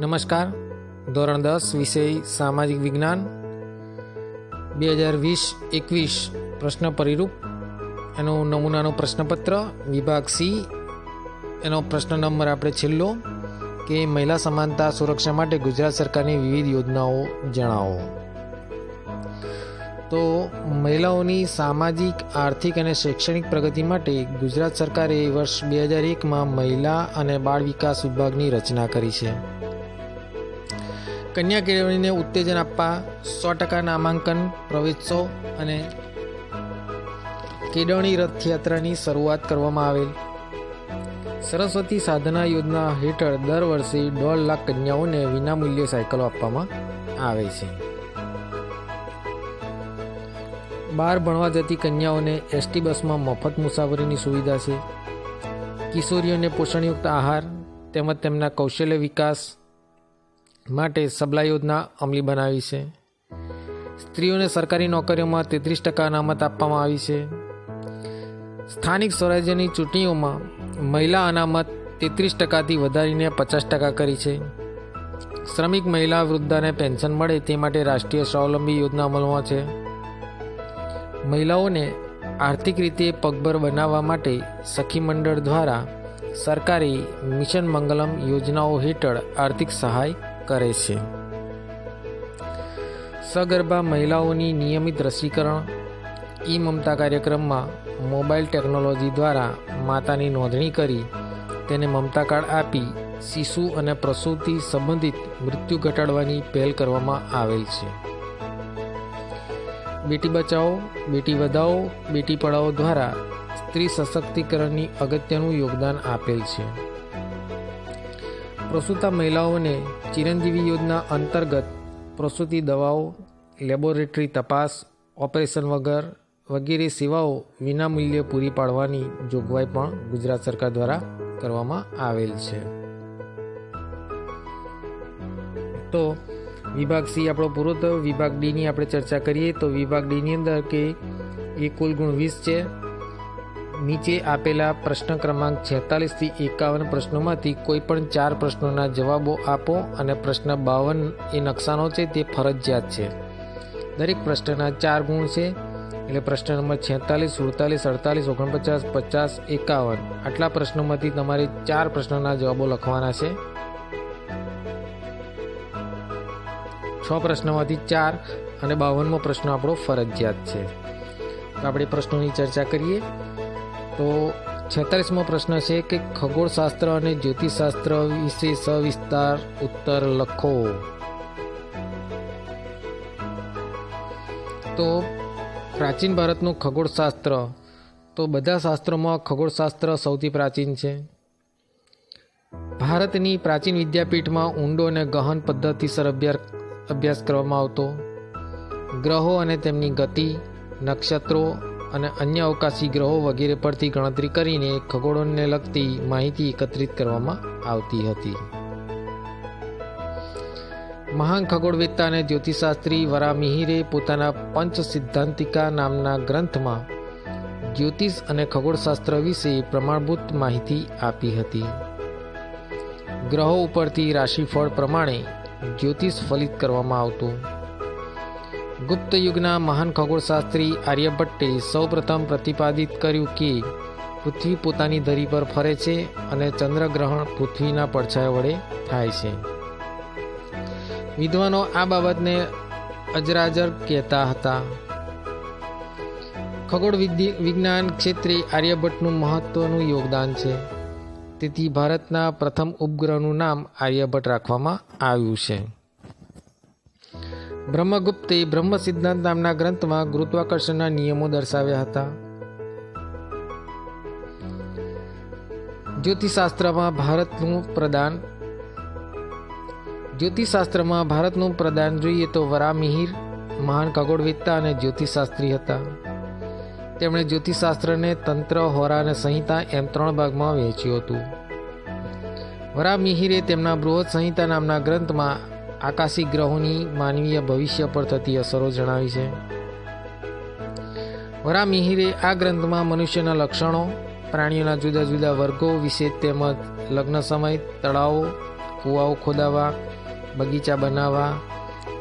નમસ્કાર. ધોરણ દસ, વિષય સામાજિક વિજ્ઞાન. બે હજાર વીસ, એકવીસ પ્રશ્ન પરિરૂપ. એનું નમૂનાનો પ્રશ્નપત્ર વિભાગ સી. એનો પ્રશ્ન નંબર આપણે છેલ્લો, કે મહિલા સમાનતા સુરક્ષા માટે ગુજરાત સરકારની વિવિધ યોજનાઓ જણાવો. તો મહિલાઓની સામાજિક, આર્થિક અને શૈક્ષણિક પ્રગતિ માટે ગુજરાત સરકારે વર્ષ બે હજાર એકમાં મહિલા અને બાળ વિકાસ વિભાગની રચના કરી છે. કન્યા કેળવણીને ઉત્તેજન આપવા સો ટકા નામાંકન પ્રવેશો અને કેળવણી રથયાત્રાની શરૂઆત કરવામાં આવેલ. સરસ્વતી સાધના યોજના હેઠળ દર વર્ષે દોઢ લાખ કન્યાઓને વિનામૂલ્યે સાયકલો આપવામાં આવે છે. બહાર ભણવા જતી કન્યાઓને એસટી બસમાં મફત મુસાફરીની સુવિધા છે. કિશોરીઓને પોષણયુક્ત આહાર તેમજ તેમના કૌશલ્ય વિકાસ માટે સબલા યોજના અમલી બનાવી છે. સ્ત્રીઓને સરકારી નોકરીઓમાં તેત્રીસ ટકા અનામત આપવામાં આવી છે. સ્થાનિક સ્વરાજ્યની ચૂંટણીઓમાં મહિલા અનામત તેત્રીસ ટકાથી વધારીને પચાસ ટકા કરી છે. શ્રમિક મહિલા વૃદ્ધાને પેન્શન મળે તે માટે રાષ્ટ્રીય સ્વાવલંબી યોજના અમલમાં છે. મહિલાઓને આર્થિક રીતે પગભર બનાવવા માટે સખી મંડળ દ્વારા સરકારી મિશન મંગલમ યોજનાઓ હેઠળ આર્થિક સહાય કરે છે. સગર્ભા મહિલાઓની નિયમિત રસીકરણ. ઈ મમતા કાર્યક્રમમાં મોબાઈલ ટેકનોલોજી દ્વારા માતાની નોંધણી કરી તેને મમતા કાર્ડ આપી શિશુ અને પ્રસૂતિ સંબંધિત મૃત્યુ ઘટાડવાની પહેલ કરવામાં આવેલ છે. બેટી બચાવો, બેટી વધાવો, બેટી પઢાઓ દ્વારા સ્ત્રી સશક્તિકરણની અગત્યનું યોગદાન આપેલ છે. પ્રસૂતા મહિલાઓને ચિરંજીવી યોજના અંતર્ગત પ્રસૂતિ દવાઓ, લેબોરેટરી તપાસ, ઓપરેશન વગર વગેરે સેવાઓ વિનામૂલ્યે પૂરી પાડવાની જોગવાઈ પણ ગુજરાત સરકાર દ્વારા કરવામાં આવેલ છે. તો વિભાગ સી આપણો પૂરો થયો. વિભાગ ડીની આપણે ચર્ચા કરીએ તો વિભાગ ડીની અંદર કે એ કુલ ગુણ વીસ છે. નીચે આપેલા પ્રશ્ન ક્રમાંક છેતાલીસથી એકાવન પ્રશ્નોમાંથી કોઈ પણ ચાર પ્રશ્નોના જવાબો આપો અને પ્રશ્ન બાવન એ નકશાનો છે, તે ફરજિયાત છે. દરેક પ્રશ્નના ચાર ગુણ છે, એટલે પ્રશ્ન નંબર છેતાલીસ, સુડતાલીસ, અડતાલીસ, ઓગણપચાસ, પચાસ, એકાવન. આટલા પ્રશ્નોમાંથી તમારે ચાર પ્રશ્નોના જવાબો લખવાના છે. છ પ્રશ્નોમાંથી ચાર અને બાવનમો પ્રશ્ન આપણો ફરજિયાત છે. આપણે પ્રશ્નોની ચર્ચા કરીએ. તો છેતાલીસમો પ્રશ્ન છે કે ખગોળશાસ્ત્ર અને જ્યોતિષશાસ્ત્ર વિશે સવિસ્તાર ઉત્તર લખો. તો પ્રાચીન ભારતનું ખગોળશાસ્ત્ર. તો બધા શાસ્ત્રોમાં ખગોળશાસ્ત્ર સૌથી પ્રાચીન છે. ભારતની પ્રાચીન વિદ્યાપીઠમાં ઊંડો અને ગહન પદ્ધતિસર અભ્યાસ કરવામાં આવતો. ગ્રહો અને તેમની ગતિ, નક્ષત્રો અને અન્ય અવકાશી ગ્રહો વગેરે પરથી ગણતરી કરીને ખગોળોને લગતી માહિતી એકત્રિત કરવામાં આવતી હતી. મહાન ખગોળવેત્તા અને જ્યોતિષશાસ્ત્રી વરામિહિરે પોતાના પંચ સિદ્ધાંતિકા નામના ગ્રંથમાં જ્યોતિષ અને ખગોળશાસ્ત્ર વિશે પ્રમાણભૂત માહિતી આપી હતી. ગ્રહો ઉપરથી રાશિફળ પ્રમાણે જ્યોતિષ ફલિત કરવામાં આવતું. ગુપ્ત યુગના મહાન ખગોળશાસ્ત્રી આર્યભટ્ટે સૌપ્રથમ પ્રતિપાદિત કર્યું કે પૃથ્વી પોતાની ધરી પર ફરે છે અને ચંદ્રગ્રહણ પૃથ્વીના પડછાયા વડે થાય છે. વિદ્વાનો આ બાબતને અજરાજર કહેતા હતા. ખગોળ વિજ્ઞાન ક્ષેત્રે આર્યભટ્ટનું મહત્વનું યોગદાન છે. તેથી ભારતના પ્રથમ ઉપગ્રહનું નામ આર્યભટ્ટ રાખવામાં આવ્યું છે. બ્રહ્મગુપ્તે બ્રહ્મ સિદ્ધાંત નામના ગ્રંથમાં ગુરુત્વાકર્ષણના નિયમો દર્શાવ્યા હતા. જ્યોતિષશાસ્ત્રમાં ભારતનું પ્રદાન જ્યોતિષશાસ્ત્રમાં ભારતનું પ્રદાન જોઈએ તો વરામિહિર, મહાન ખગોળવેત્તા અને જ્યોતિષશાસ્ત્રી હતા. તેમણે જ્યોતિષશાસ્ત્રને તંત્ર, હોરા અને સંહિતા એમ ત્રણ ભાગમાં વહેંચ્યું હતું. વરામિહિરે તેમના બૃહદ સંહિતા નામના ગ્રંથમાં આકાશી ગ્રહોની માનવીય ભવિષ્ય પર થતી અસરો જણાવી છે. વરામિહિરે આ ગ્રંથમાં મનુષ્યના લક્ષણો, પ્રાણીઓના જુદા જુદા વર્ગો વિશે તેમજ લગ્ન સમય, તળાવો, કૂવાઓ ખોદાવા, બગીચા બનાવવા,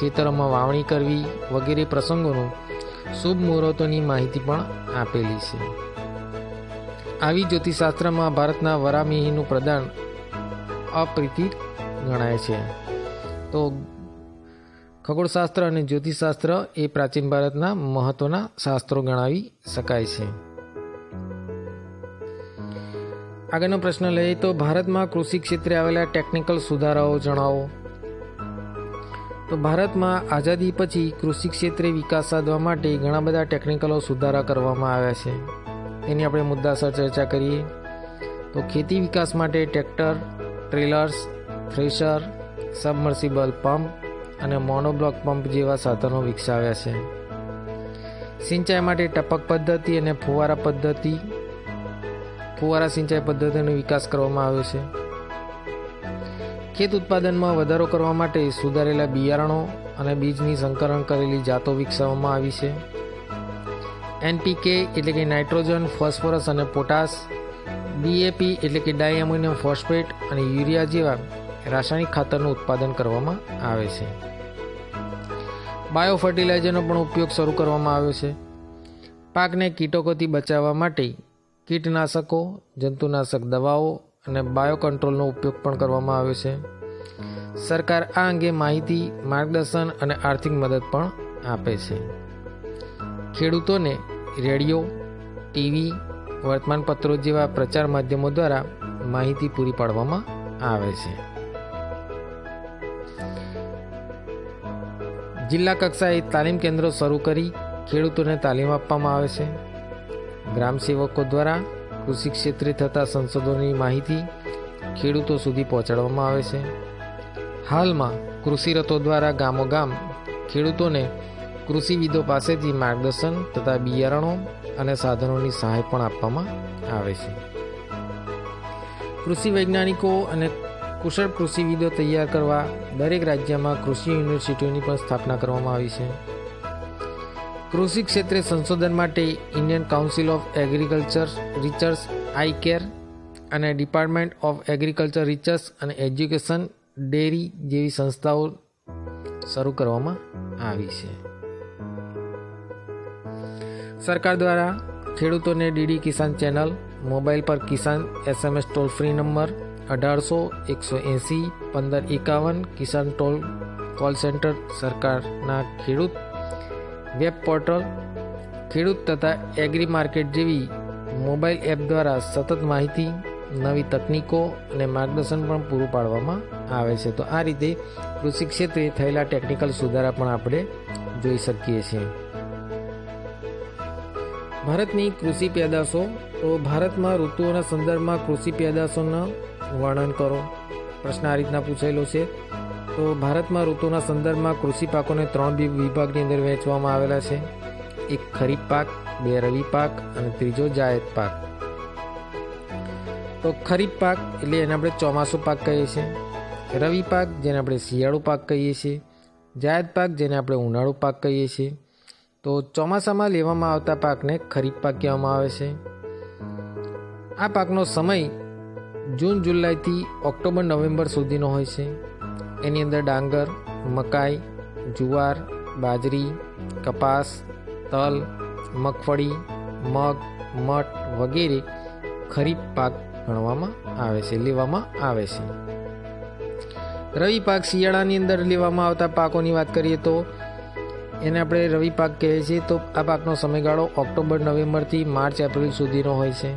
ખેતરોમાં વાવણી કરવી વગેરે પ્રસંગોનું શુભ મુહૂર્તોની માહિતી પણ આપેલી છે. આવી જ્યોતિષશાસ્ત્રમાં ભારતના વરામિહીનું પ્રદાન અપ્રીતિ ગણાય છે. તો ખગોળશાસ્ત્ર અને જ્યોતિષશાસ્ત્ર એ પ્રાચીન ભારતના મહત્વના શાસ્ત્રો ગણાવી શકાય છે. આગળનો પ્રશ્ન લઈએ તો ભારતમાં કૃષિ ક્ષેત્રે આવેલા ટેકનિકલ સુધારાઓ જણાવો. તો ભારતમાં આઝાદી પછી કૃષિ ક્ષેત્રે વિકાસ સાધવા માટે ઘણા બધા ટેકનિકલો સુધારા કરવામાં આવ્યા છે. તેની આપણે મુદ્દાસર ચર્ચા કરીએ. તો ખેતી વિકાસ માટે tractor, trailers, thresher submersible pump અને મોનોબ્લોક પંપ જેવા સાધનો વિકસાવ્યા છે. સિંચાઈ માટે ટપક પદ્ધતિ અને ફુવારા પદ્ધતિ, ફુવારા સિંચાઈ પદ્ધતિનો વિકાસ કરવામાં આવ્યો છે. ખેત ઉત્પાદનમાં વધારો કરવા માટે સુધારેલા બિયારણો અને બીજની સંકરણ કરેલી જાતો વિકસાવવામાં આવી છે. એનપીકે એટલે કે નાઇટ્રોજન, ફોસ્ફરસ અને પોટાશ ડીએપી એટલે કે ડાયમોનિયમ ફોસ્ફેટ અને યુરિયા જેવા રાસાયણિક ખાતરનું ઉત્પાદન કરવામાં આવે છે. બાયો ફર્ટિલાઇઝરનો પણ ઉપયોગ શરૂ કરવામાં આવ્યો છે. પાકને કીટકોથી બચાવવા માટે કીટનાશકો, જંતુનાશક દવાઓ અને બાયો કંટ્રોલનો ઉપયોગ પણ કરવામાં આવ્યો છે. સરકાર આ અંગે માહિતી, માર્ગદર્શન અને આર્થિક મદદ પણ આપે છે. ખેડૂતોને રેડિયો, ટીવી, વર્તમાનપત્રો જેવા પ્રચાર માધ્યમો દ્વારા માહિતી પૂરી પાડવામાં આવે છે. જિલ્લા કક્ષાએ તાલીમ કેન્દ્રો શરૂ કરી ખેડૂતોને તાલીમ આપવામાં આવે છે. ગ્રામ સેવકો દ્વારા કૃષિ ક્ષેત્રે થતા સંશોધનોની માહિતી ખેડૂતો સુધી પહોંચાડવામાં આવે છે. હાલમાં કૃષિ રથો દ્વારા ગામો ગામ ખેડૂતોને કૃષિવિદો પાસેથી માર્ગદર્શન તથા બિયારણો અને સાધનોની સહાય પણ આપવામાં આવે છે. કૃષિ વૈજ્ઞાનિકો અને કુશળ કૃષિવિદો તૈયાર કરવા દરેક રાજ્યમાં કૃષિ યુનિવર્સિટીઓની પણ સ્થાપના કરવામાં આવી છે. કૃષિ ક્ષેત્રે સંશોધન માટે Indian council of agriculture research, ICAR અને ડિપાર્ટમેન્ટ ઓફ એગ્રીકલ્ચર રિસર્ચ અને એજ્યુકેશન ડેરી જેવી સંસ્થાઓ શરૂ કરવામાં આવી છે. સરકાર દ્વારા ખેડૂતોને ડીડી કિસાન ચેનલ, મોબાઈલ પર Kisan SMS toll free number અઢારસો એકસો એંસી, પંદર એકાવન કિસાન ટોલ કોલ સેન્ટર સરકારના ખેડૂત વેબ પોર્ટલ, ખેડૂત તથા એગ્રી માર્કેટ જેવી મોબાઈલ એપ દ્વારા સતત માહિતી, નવી તકનીકો અને માર્ગદર્શન પણ પૂરું પાડવામાં આવે છે. તો આ રીતે કૃષિ ક્ષેત્રે થયેલા ટેકનિકલ સુધારા પણ આપણે જોઈ શકીએ છીએ. ભારતની કૃષિ પેદાશો, તો ભારતમાં ઋતુઓના સંદર્ભમાં કૃષિ પેદાશોનું વર્ણન કરો. પ્રશ્ન આ રીતના પૂછેલો છે. તો ભારતમાં ઋતુના સંદર્ભમાં કૃષિ પાકોને ત્રણ વિભાગની અંદર વહેંચવામાં આવેલા છે. એક ખરીફ પાક, બે રવિ પાક અને ત્રીજો જાયદ પાક. તો ખરીફ પાક એટલે એને આપણે ચોમાસું પાક કહીએ છીએ. રવિ પાક જેને આપણે શિયાળુ પાક કહીએ છીએ. જાયદ પાક જેને આપણે ઉનાળુ પાક કહીએ છીએ. તો ચોમાસામાં લેવામાં આવતા પાકને ખરીફ પાક કહેવામાં આવે છે. આ પાકનો સમય જૂન, જુલાઈથી ઓક્ટોબર, નવેમ્બર સુધીનો હોય છે. એની અંદર ડાંગર, મકાઈ, જુવાર, બાજરી, કપાસ, તલ, મગફળી, મગ, મઠ વગેરે ખરીફ પાક ગણવામાં આવે છે, લેવામાં આવે છે. રવિ પાક શિયાળાની અંદર લેવામાં આવતા પાકોની વાત કરીએ તો એને આપણે રવિ પાક કહીએ છીએ. તો આ પાકનો સમયગાળો ઓક્ટોબર, નવેમ્બરથી માર્ચ, એપ્રિલ સુધીનો હોય છે.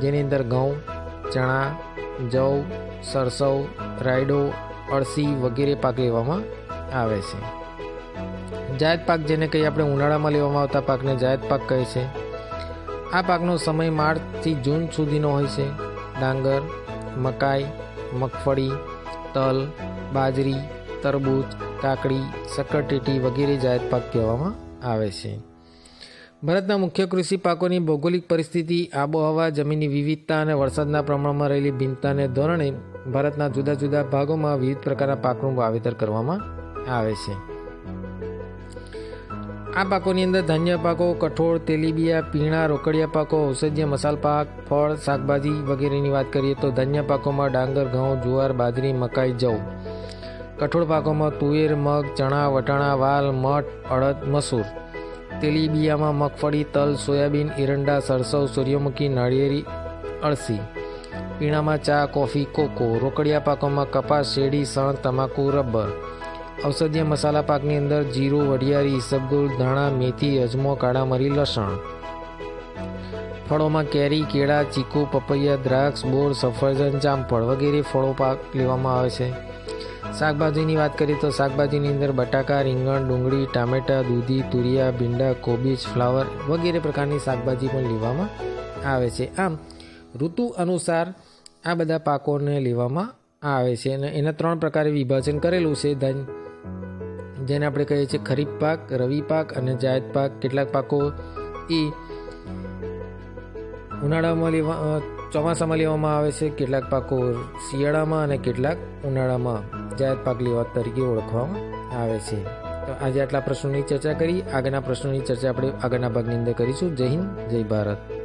જેની અંદર ઘઉં ચણા, જવ, સરસવ, રાયડો, અળસી વગેરે પાક લેવામાં આવે છે. જાયદ પાક જેને કહીએ આપણે ઉનાળામાં લેવામાં આવતા પાકને જાયદ પાક કહે છે. આ પાકનો સમય માર્ચથી જૂન સુધીનો હોય છે. ડાંગર, મકાઈ, મગફળી, તલ, બાજરી, તરબૂચ, કાકડી, શક્કરટેટી વગેરે જાયદ પાક કહેવામાં આવે છે. ભારતના મુખ્ય કૃષિ પાકોની ભૌગોલિક પરિસ્થિતિ, આબોહવા, જમીનની વિવિધતા અને વરસાદના પ્રમાણમાં રહેલી ભિન્નતાને ધોરણે ભારતના જુદા જુદા ભાગોમાં વિવિધ પ્રકારના પાકનું વાવેતર કરવામાં આવે છે. આ પાકોની અંદર ધાન્ય પાકો, કઠોળ, તેલીબિયા, પીણા, રોકડિયા પાકો, ઔષધીય મસાલ પાક, ફળ, શાકભાજી વગેરેની વાત કરીએ તો ધાન્ય પાકોમાં ડાંગર, ઘઉં, જુવાર, બાજરી, મકાઈ, જવ. કઠોળ પાકોમાં તુવેર, મગ, ચણા, વટાણા, વાલ, મઠ, અડદ, મસૂર. તેલીબિયામાં મગફળી, તલ, સોયાબીન, એરંડા, સરસવ, સૂર્યમુખી, નાળિયેરી, અળસી, પીણામાં ચા, કોફી, કોકો, રોકડિયા પાકોમાં કપાસ, શેરડી, સણ, તમાકુ, રબર. ઔષધીય મસાલા પાકની અંદર જીરું વડિયારી ઈસબગુલ ધાણા, મેથી, અજમો, કાળા મરી, લસણ. ફળોમાં કેરી, કેળા, ચીકુ, પપૈયા, દ્રાક્ષ, બોર, સફરજન જામફળ વગેરે ફળો પાક લેવામાં આવે છે. શાકભાજીની વાત કરીએ તો શાકભાજીની અંદર બટાકા, રીંગણ, ડુંગળી, ટામેટા, દૂધી, તુરિયા, ભીંડા, કોબીજ, ફ્લાવર વગેરે પ્રકારની શાકભાજી પણ લેવામાં આવે છે. આમ, ઋતુ અનુસાર આ બધા પાકોને લેવામાં આવે છે અને એના ત્રણ પ્રકારે વિભાજન કરેલું છે. ધન, જેને આપણે કહીએ છીએ ખરીફ પાક, રવિ પાક અને જાયદ પાક. કેટલાક પાકો એ ઉનાળામાં લેવા ચોમાસામાં લેવામાં આવે છે કેટલાક પાકો શિયાળામાં અને કેટલાક ઉનાળામાં જાયદ પાક લેવા તરીકે ઓળખવામાં આવે છે. તો આજે આટલા પ્રશ્નોની ચર્ચા કરી. આગળના પ્રશ્નોની ચર્ચા આપણે આગળના ભાગની અંદર કરીશું. જય હિન્દ, જય ભારત.